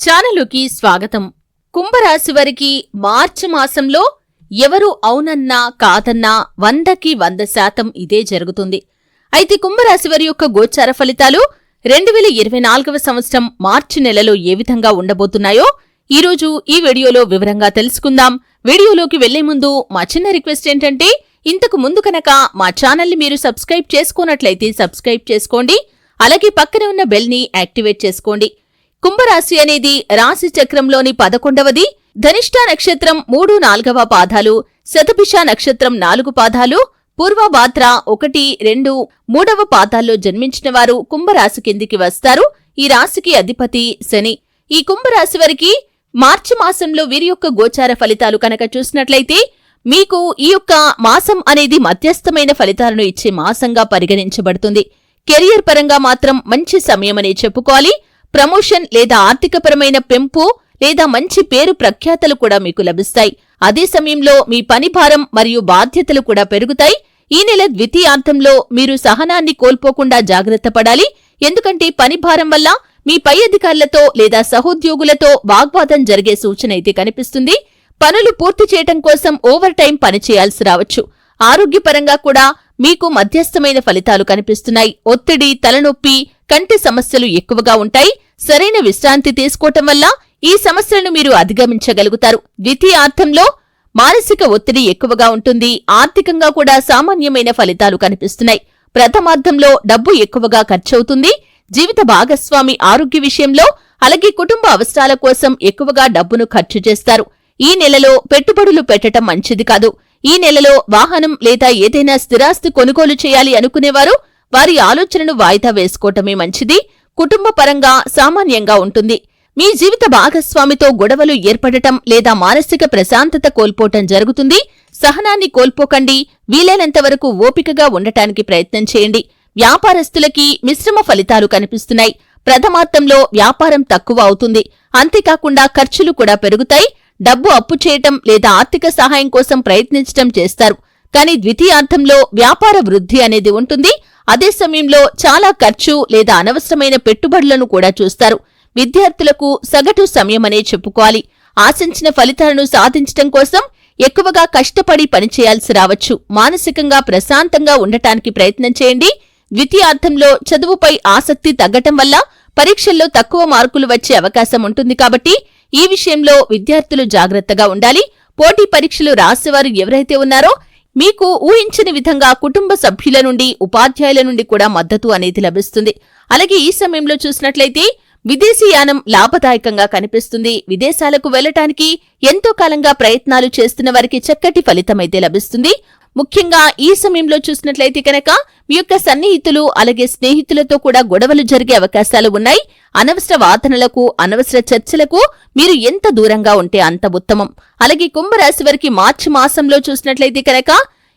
ఛానలుకి స్వాగతం. కుంభరాశి వారికి మార్చి మాసంలో ఎవరు అవునన్నా కాదన్నా వందకి వంద శాతం ఇదే జరుగుతుంది. అయితే కుంభరాశి వారి యొక్క గోచార ఫలితాలు రెండు వేల ఇరవై నాలుగవ సంవత్సరం మార్చి నెలలో ఏ విధంగా ఉండబోతున్నాయో ఈరోజు ఈ వీడియోలో వివరంగా తెలుసుకుందాం. వీడియోలోకి వెళ్ళే ముందు మా చిన్న రిక్వెస్ట్ ఏంటంటే ఇంతకు ముందు కనుక మా ఛానల్ని మీరు సబ్స్క్రైబ్ చేసుకున్నట్లయితే సబ్స్క్రైబ్ చేసుకోండి. అలాగే పక్కనే ఉన్న బెల్ని యాక్టివేట్ చేసుకోండి. కుంభరాశి అనేది రాశి చక్రంలోని పదకొండవది. ధనిష్ట నక్షత్రం మూడు నాలుగవ పాదాలు. శతభిష నక్షత్రం నాలుగు పాదాలు. పూర్వభాద్ర ఒకటి రెండు మూడవ పాదాల్లో జన్మించిన వారు కుంభరాశి కిందికి వస్తారు. ఈ రాశికి అధిపతి శని. ఈ కుంభరాశి వారికి మార్చి మాసంలో వీరి యొక్క గోచార ఫలితాలు కనుక చూసినట్లయితే మీకు ఈ యొక్క మాసం అనేది మధ్యస్థమైన ఫలితాలను ఇచ్చే మాసంగా పరిగణించబడుతుంది. కెరియర్ పరంగా మాత్రం మంచి సమయమనే చెప్పుకోవాలి. ప్రమోషన్ లేదా ఆర్థికపరమైన పెంపు లేదా మంచి పేరు ప్రఖ్యాతలు కూడా మీకు లభిస్తాయి. అదే సమయంలో మీ పని భారం మరియు బాధ్యతలు కూడా పెరుగుతాయి. ఈ నెల ద్వితీయార్థంలో మీరు సహనాన్ని కోల్పోకుండా జాగ్రత్త పడాలి. ఎందుకంటే పని భారం వల్ల మీ పై అధికారులతో లేదా సహోద్యోగులతో వాగ్వాదం జరిగే సూచన అయితే కనిపిస్తుంది. పనులు పూర్తి చేయటం కోసం ఓవర్ టైం పనిచేయాల్సి రావచ్చు. ఆరోగ్యపరంగా కూడా మీకు మధ్యస్థమైన ఫలితాలు కనిపిస్తున్నాయి. ఒత్తిడి తలనొప్పి కంటి సమస్యలు ఎక్కువగా ఉంటాయి. సరైన విశ్రాంతి తీసుకోవటం వల్ల ఈ సమస్యలను మీరు అధిగమించగలుగుతారు. ద్వితీయార్థంలో మానసిక ఒత్తిడి ఎక్కువగా ఉంటుంది. ఆర్థికంగా కూడా సామాన్యమైన ఫలితాలు కనిపిస్తున్నాయి. ప్రథమార్థంలో డబ్బు ఎక్కువగా ఖర్చవుతుంది. జీవిత భాగస్వామి ఆరోగ్య విషయంలో అలాగే కుటుంబ అవసరాల కోసం ఎక్కువగా డబ్బును ఖర్చు చేస్తారు. ఈ నెలలో పెట్టుబడులు పెట్టడం మంచిది కాదు. ఈ నెలలో వాహనం లేదా ఏదైనా స్థిరాస్తి కొనుగోలు చేయాలి అనుకునేవారు వారి ఆలోచనను వాయిదా వేసుకోవటమే మంచిది. కుటుంబ పరంగా సామాన్యంగా ఉంటుంది. మీ జీవిత భాగస్వామితో గొడవలు ఏర్పడటం లేదా మానసిక ప్రశాంతత కోల్పోవటం జరుగుతుంది. సహనాన్ని కోల్పోకండి. వీలైనంత వరకు ఓపికగా ఉండటానికి ప్రయత్నం చేయండి. వ్యాపారస్తులకి మిశ్రమ ఫలితాలు కనిపిస్తున్నాయి. ప్రథమార్థంలో వ్యాపారం తక్కువ అవుతుంది. అంతేకాకుండా ఖర్చులు కూడా పెరుగుతాయి. డబ్బు అప్పు చేయటం లేదా ఆర్థిక సహాయం కోసం ప్రయత్నించటం చేస్తారు. కానీ ద్వితీయార్థంలో వ్యాపార వృద్ధి అనేది ఉంటుంది. అదే సమయంలో చాలా ఖర్చు లేదా అనవసరమైన పెట్టుబడులను కూడా చూస్తారు. విద్యార్థులకు సగటు సమయమనే చెప్పుకోవాలి. ఆశించిన ఫలితాలను సాధించటం కోసం ఎక్కువగా కష్టపడి పనిచేయాల్సి రావచ్చు. మానసికంగా ప్రశాంతంగా ఉండటానికి ప్రయత్నం చేయండి. ద్వితీయార్థంలో చదువుపై ఆసక్తి తగ్గటం వల్ల పరీక్షల్లో తక్కువ మార్కులు వచ్చే అవకాశం ఉంటుంది కాబట్టి ఈ విషయంలో విద్యార్థులు జాగ్రత్తగా ఉండాలి. పోటీ పరీక్షలు రాసేవారు ఎవరైతే ఉన్నారో మీకు ఊహించని విధంగా కుటుంబ సభ్యుల నుండి ఉపాధ్యాయుల నుండి కూడా మద్దతు అనేది లభిస్తుంది. అలాగే ఈ సమయంలో చూసినట్లయితే విదేశీయానం లాభదాయకంగా కనిపిస్తుంది. విదేశాలకు వెళ్ళటానికి ఎంతో కాలంగా ప్రయత్నాలు చేస్తున్న వారికి చక్కటి ఫలితమైతే లభిస్తుంది. ముఖ్యంగా ఈ సమయంలో చూసినట్లయితే కనుక మీ యొక్క సన్నిహితులు అలాగే స్నేహితులతో కూడా గొడవలు జరిగే అవకాశాలు ఉన్నాయి. అనవసర వాదనలకు అనవసర చర్చలకు మీరు ఎంత దూరంగా ఉంటే అంత ఉత్తమం. అలాగే కుంభరాశి వారికి మార్చి మాసంలో చూసినట్లయితే కనుక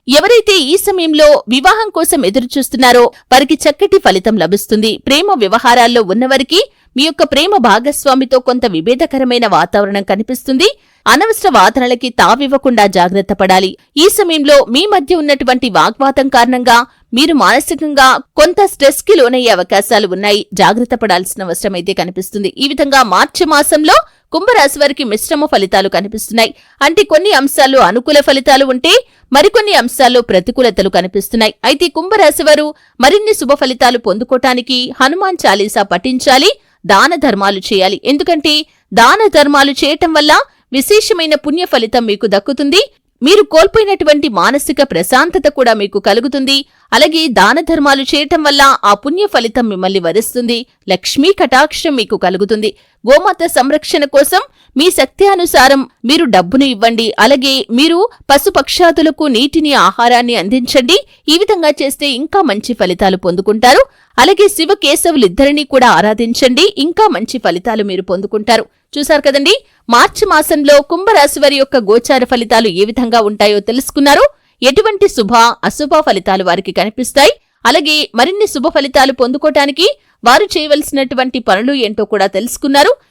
ఎవరైతే ఈ సమయంలో వివాహం కోసం ఎదురు చూస్తున్నారో వారికి చక్కటి ఫలితం లభిస్తుంది. ప్రేమ వ్యవహారాల్లో ఉన్నవారికి మీ యొక్క ప్రేమ భాగస్వామితో కొంత విభేదకరమైన వాతావరణం కనిపిస్తుంది. అనవసర వాదనలకి తావివ్వకుండా జాగ్రత్త పడాలి. ఈ సమయంలో మీ మధ్య ఉన్నటువంటి వాగ్వాదం కారణంగా మీరు మానసికంగా కొంత స్ట్రెస్కి లోనయ్యే అవకాశాలు ఉన్నాయి. జాగ్రత్త పడాల్సిన అవసరం అయితే కనిపిస్తుంది. ఈ విధంగా మార్చి మాసంలో కుంభరాశి వారికి మిశ్రమ ఫలితాలు కనిపిస్తున్నాయి. అంటే కొన్ని అంశాల్లో అనుకూల ఫలితాలు ఉంటే మరికొన్ని అంశాల్లో ప్రతికూలతలు కనిపిస్తున్నాయి. అయితే కుంభరాశి వారు మరిన్ని శుభ ఫలితాలు పొందుకోటానికి హనుమాన్ చాలీసా పఠించాలి. దాన ధర్మాలు చేయాలి. ఎందుకంటే దాన ధర్మాలు చేయటం వల్ల విశేషమైన పుణ్య ఫలితం మీకు దక్కుతుంది. మీరు కోల్పోయినటువంటి మానసిక ప్రశాంతత కూడా మీకు కలుగుతుంది. అలాగే దాన ధర్మాలు చేయటం వల్ల ఆ పుణ్య ఫలితం మిమ్మల్ని వరిస్తుంది. లక్ష్మీ కటాక్షం మీకు కలుగుతుంది. గోమాత సంరక్షణ కోసం మీ శక్తి అనుసారం మీరు డబ్బును ఇవ్వండి. అలాగే మీరు పశుపక్షాదులకు నీటిని ఆహారాన్ని అందించండి. ఈ విధంగా చేస్తే ఇంకా మంచి ఫలితాలు పొందుకుంటారు. అలాగే శివ కేశవులిద్దరినీ కూడా ఆరాధించండి. ఇంకా మంచి ఫలితాలు మీరు పొందుకుంటారు. చూశారు కదండి? మార్చి మాసంలో కుంభరాశి వారి యొక్క గోచార ఫలితాలు ఏ విధంగా ఉంటాయో తెలుసుకున్నారు. ఎటువంటి శుభ అశుభ ఫలితాలు వారికి కనిపిస్తాయి? అలాగే మరిన్ని శుభ ఫలితాలు పొందుకోటానికి వారు చేయవలసినటువంటి పనులు ఏంటో కూడా తెలుసుకున్నారు.